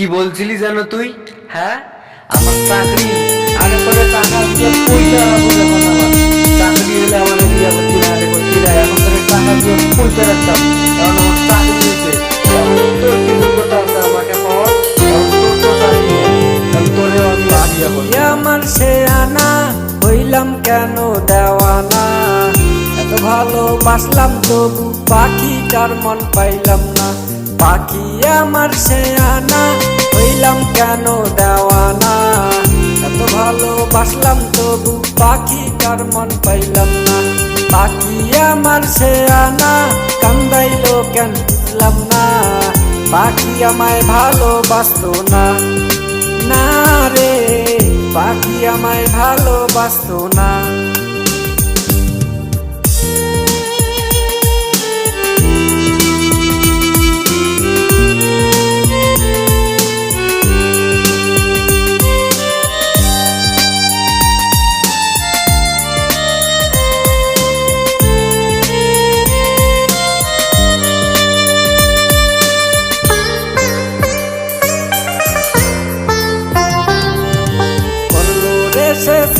কি বলছিলি জানো তুই? হ্যাঁ? আমার চাকরি আগে তোরে টাকা দিয়ে পয়সা বলে কথা চাকরি হলে আমার বিয়ে করছি না আগে করছি না এখন তোরে টাকা দিয়ে পয়সা রাখতাম। এখন আমার চাকরি হয়েছে। এখন তোর কি আছে আমাকে পাওয়ার এখন তোর তো চাকরি তোরেও আমি বিয়ে করব। আমার সে আনা হইলাম কেন দেওয়ানা? এত ভালো বাসলাম তবু পাখিটার মন পাইলাম না। পাখি আমার সে আনা, হইলাম কেন দেওয়ানা? এত ভালো বাসলাম পাখি পাখিটার মন পাইলাম না। পাখি আমার সে আনা, কান্দাইলো কেন বুঝলাম না? পাখি আমায় ভালোবাসতো না। না রে পাখি আমায় ভালোবাসতো না।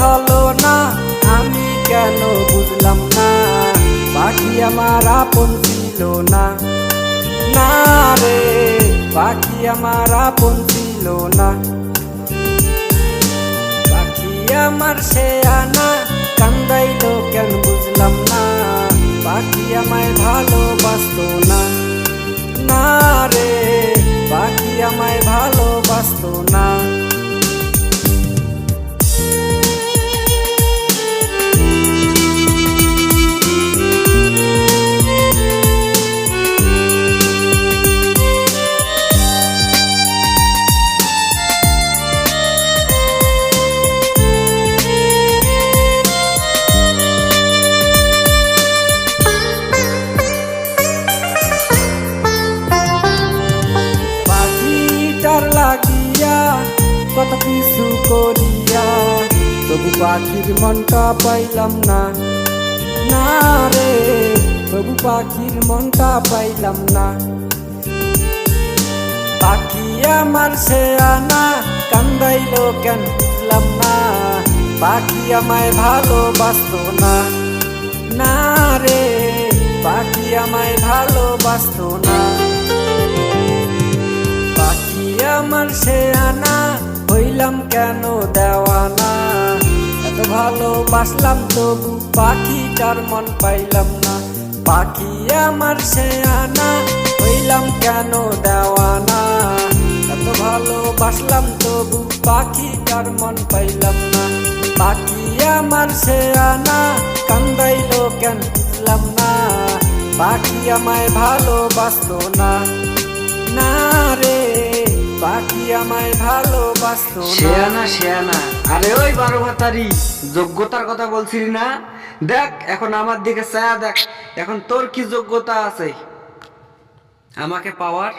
চলো না, আমি কেন বুঝলাম না? পাখি আমার আপন ছিল না। না রে, পাখি আমার আপন ছিল না। পাখি আমার সে আনা, কান্দাইলো কেন বুঝলাম না? পাখি আমায় ভালোবাসতো না। না রে, পাখি আমায় ভালোবাসতো না। কত কিছু করিয়া। তবু পাখির মনটা পাইলাম না। না রে, তবু পাখির মনটা পাইলাম না। পাখি আমার সে আনা, কান্দাইলো কেন বুঝলাম না। পাখি আমায় ভালোবাসতো না। না রে, পাখি আমায় ভালোবাসতো না। পাখি আমার সে কেন দেওয়ানা এত ভালোবাসলাম তবু পাখিটার মন পাইলাম না। পাখি আমার সে আনা, হইলাম কেন দেওয়ানা এত ভালোবাসলাম তবু পাখিটার মন পাইলাম না। পাখি আমার সে আনা, কান্দাইলো কেন বুঝলাম না? পাখি আমায় ভালোবাসতো না। না রে। পাখি আমায় ভালোবাসতো শেয়ানা শেয়ানা আরে ওই বারো ভাতারি, যোগ্যতার কথা বলছিলি না? দেখ, এখন আমার দিকে ছায়া দেখ। এখন তোর কি যোগ্যতা আছে? আমাকে পাওয়ার